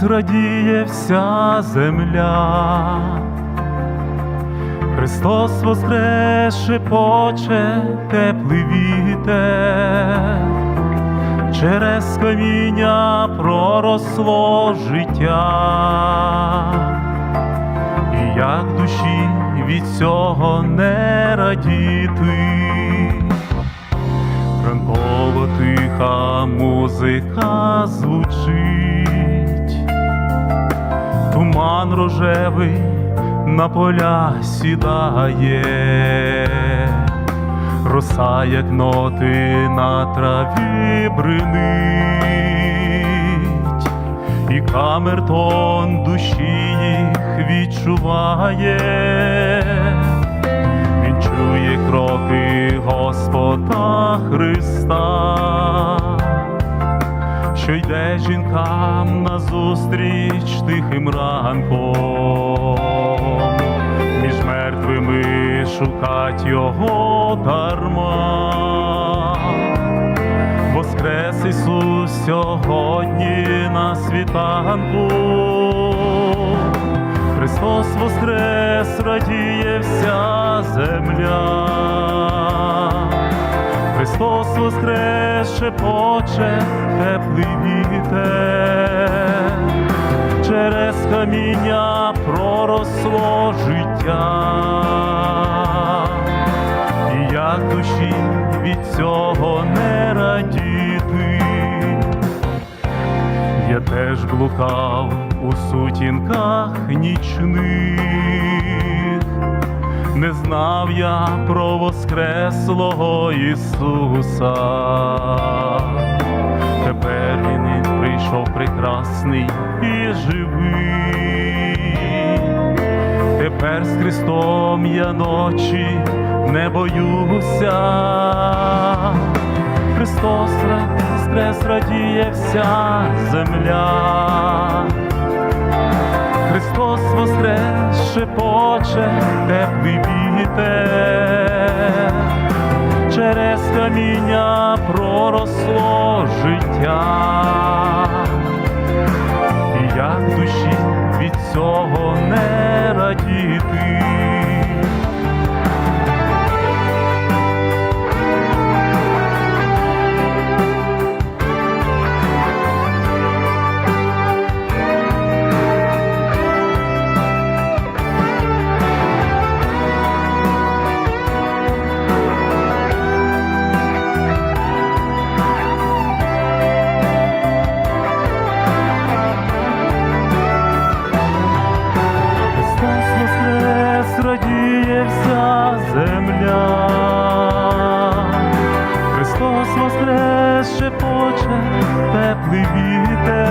воскрес, радіє вся земля. Христос воскрес, шепоче теплий вітер, через каміння проросло життя, і як душі від цього не радіти. Ранково тиха музика звучить, туман рожевий на поля сідає, роса, як ноти на траві бринить, і камертон душі їх відчуває. Він чує кроки Господа Христа, що йде жінкам назустріч тихим ранком, між мертвими шукать його дарма. Воскрес Ісус сьогодні на світанку. Христос воскрес, радіє вся земля. Христос воскрес, шепоче теплий вітер. Через каміння проросло життя. І як душі від цього не радіти. Я теж блукав у сутінках нічних, не знав я про воскреслого Ісуса. Тепер він прийшов прекрасний і живий. Тепер з Христом я ночі не боюся. Христос воскрес радіє вся земля. Воскрес шепоче теплий вітер. Через каміння проросло життя. Радіє вся земля. Христос воскрес, шепоче теплий вітер.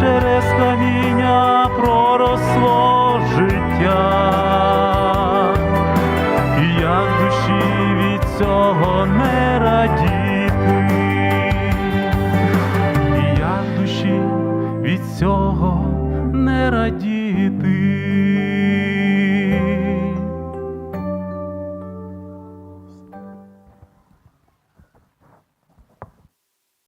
Через каміння проросло життя. І як душі від цього не